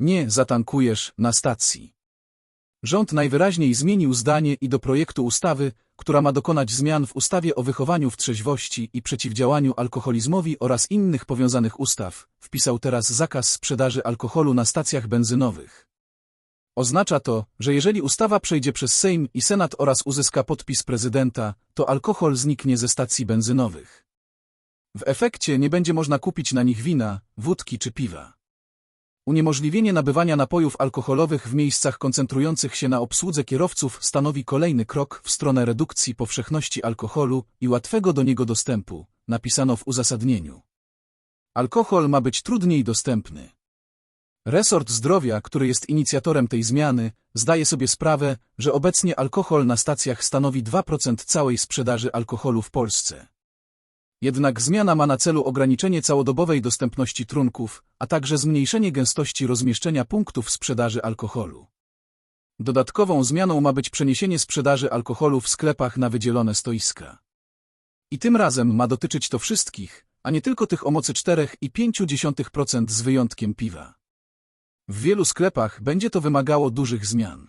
Nie zatankujesz na stacji. Rząd najwyraźniej zmienił zdanie i do projektu ustawy, która ma dokonać zmian w ustawie o wychowaniu w trzeźwości i przeciwdziałaniu alkoholizmowi oraz innych powiązanych ustaw, wpisał teraz zakaz sprzedaży alkoholu na stacjach benzynowych. Oznacza to, że jeżeli ustawa przejdzie przez Sejm i Senat oraz uzyska podpis prezydenta, to alkohol zniknie ze stacji benzynowych. W efekcie nie będzie można kupić na nich wina, wódki czy piwa. Uniemożliwienie nabywania napojów alkoholowych w miejscach koncentrujących się na obsłudze kierowców stanowi kolejny krok w stronę redukcji powszechności alkoholu i łatwego do niego dostępu, napisano w uzasadnieniu. Alkohol ma być trudniej dostępny. Resort Zdrowia, który jest inicjatorem tej zmiany, zdaje sobie sprawę, że obecnie alkohol na stacjach stanowi 2% całej sprzedaży alkoholu w Polsce. Jednak zmiana ma na celu ograniczenie całodobowej dostępności trunków, a także zmniejszenie gęstości rozmieszczenia punktów sprzedaży alkoholu. Dodatkową zmianą ma być przeniesienie sprzedaży alkoholu w sklepach na wydzielone stoiska. I tym razem ma dotyczyć to wszystkich, a nie tylko tych o mocy 4,5% z wyjątkiem piwa. W wielu sklepach będzie to wymagało dużych zmian.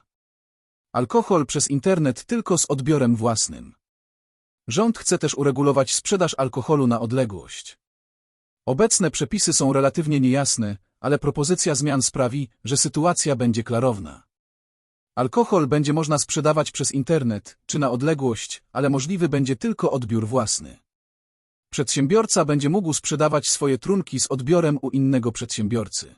Alkohol przez internet tylko z odbiorem własnym. Rząd chce też uregulować sprzedaż alkoholu na odległość. Obecne przepisy są relatywnie niejasne, ale propozycja zmian sprawi, że sytuacja będzie klarowna. Alkohol będzie można sprzedawać przez internet czy na odległość, ale możliwy będzie tylko odbiór własny. Przedsiębiorca będzie mógł sprzedawać swoje trunki z odbiorem u innego przedsiębiorcy.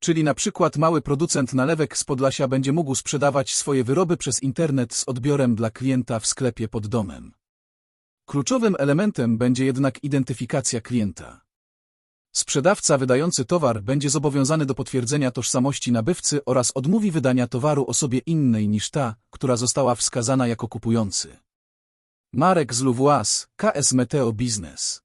Czyli na przykład mały producent nalewek z Podlasia będzie mógł sprzedawać swoje wyroby przez internet z odbiorem dla klienta w sklepie pod domem. Kluczowym elementem będzie jednak identyfikacja klienta. Sprzedawca wydający towar będzie zobowiązany do potwierdzenia tożsamości nabywcy oraz odmówi wydania towaru osobie innej niż ta, która została wskazana jako kupujący. Marek z Louvois, KS Meteo Business